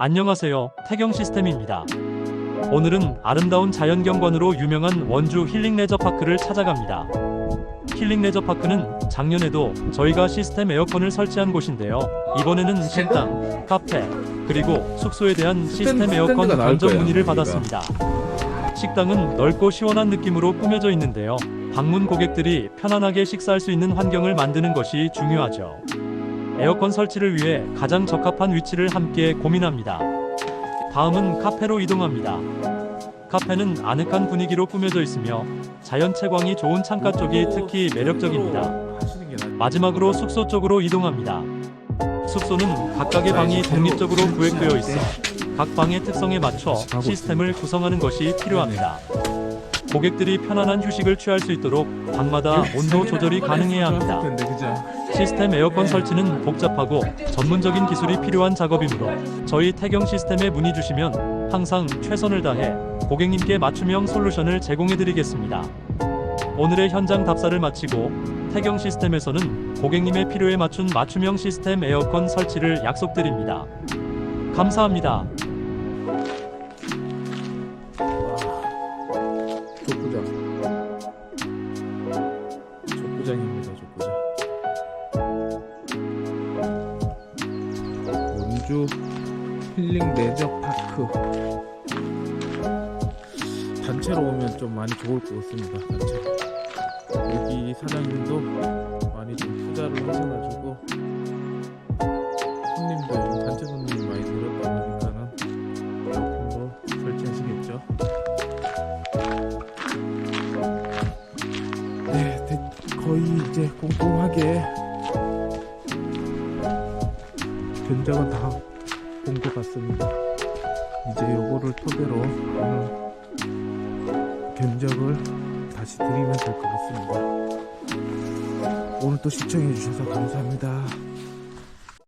안녕하세요. 태경 시스템입니다. 오늘은 아름다운 자연경관으로 유명한 원주 힐링 레저파크를 찾아갑니다. 힐링 레저파크는 작년에도 저희가 시스템 에어컨을 설치한 곳인데요. 이번에는 식당, 카페, 그리고 숙소에 대한 시스템 에어컨 스탠드가 나을 견적 거예요, 문의를. 받았습니다. 식당은 넓고 시원한 느낌으로 꾸며져 있는데요. 방문 고객들이 편안하게 식사할 수 있는 환경을 만드는 것이 중요하죠. 에어컨 설치를 위해 가장 적합한 위치를 함께 고민합니다. 다음은 카페로 이동합니다. 카페는 아늑한 분위기로 꾸며져 있으며 자연 채광이 좋은 창가 쪽이 특히 매력적입니다. 마지막으로 숙소 쪽으로 이동합니다. 숙소는 각각의 방이 독립적으로 구획되어 있어 각 방의 특성에 맞춰 시스템을 구성하는 것이 필요합니다. 고객들이 편안한 휴식을 취할 수 있도록 방마다 온도 조절이 가능해야 합니다. 시스템 에어컨 설치는 복잡하고 전문적인 기술이 필요한 작업이므로 저희 태경 시스템에 문의 주시면 항상 최선을 다해 고객님께 맞춤형 솔루션을 제공해 드리겠습니다. 오늘의 현장 답사를 마치고 태경 시스템에서는 고객님의 필요에 맞춘 맞춤형 시스템 에어컨 설치를 약속드립니다. 감사합니다. 족구장. 족구장입니다, 족구장. 원주 힐링 레저 파크. 단체로 오면 좀 많이 좋을 것 같습니다, 단체. 여기 사장님도 많이 좀 투자를 하셔가지고 손님들, 단체 손님이 많이 늘었다 보니까는 에어컨도 설치하시겠죠. 네, 대- 거의 이제 꼼꼼하게 견적은 다 본 것 같습니다. 이제 요거를 토대로 오늘 견적을 다시 드리면 될 것 같습니다. 오늘 또 시청해 주셔서 감사합니다.